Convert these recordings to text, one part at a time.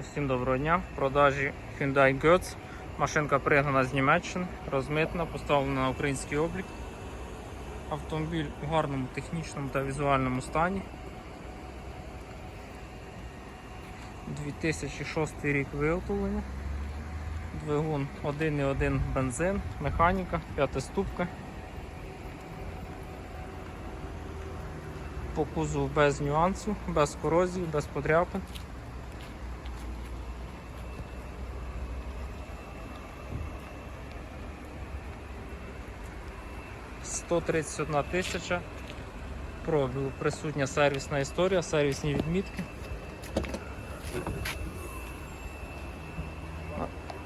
Усім доброго дня. В продажі Hyundai Götz. Машинка пригнана з Німеччини, розмитна, поставлена на український облік. Автомобіль у гарному технічному та візуальному стані. 2006 рік виготовлення. Двигун 1,1 бензин, механіка, п'ятиступка. По кузову без нюансів, без корозії, без подряпин. Сто тридцять одна тисяча пробігу. Присутня сервісна історія, сервісні відмітки.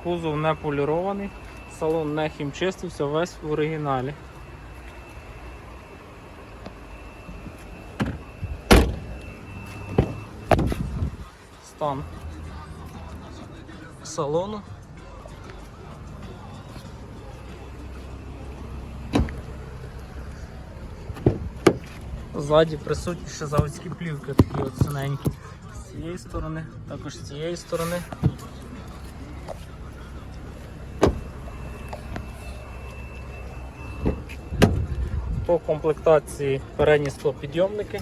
Кузов не полірований, салон не хімчистився, весь в оригіналі. Стан салону. Ззаді присутні ще заводські плівки такі от синенькі. З цієї сторони, також з цієї сторони. По комплектації передні склопідйомники,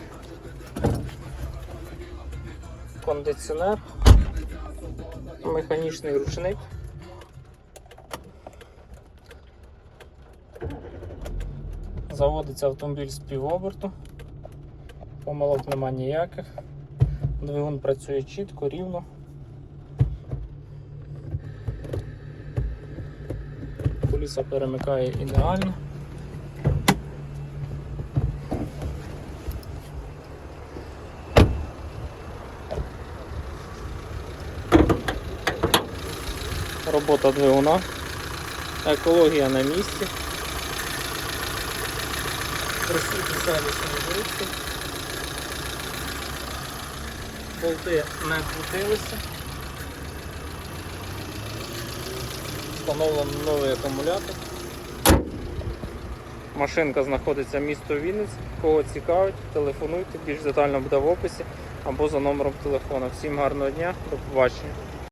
кондиціонер, механічний ручник. Заводиться автомобіль з півоберту, помилок нема ніяких. Двигун працює чітко, рівно. Коліса перемикає ідеально. Робота двигуна, екологія на місці. Присутні сервісні виручки. Болти не крутилися. Встановлено новий акумулятор. Машинка знаходиться місто Вінниць. Кого цікавить, телефонуйте, більш детально буде в описі або за номером телефону. Всім гарного дня, до побачення.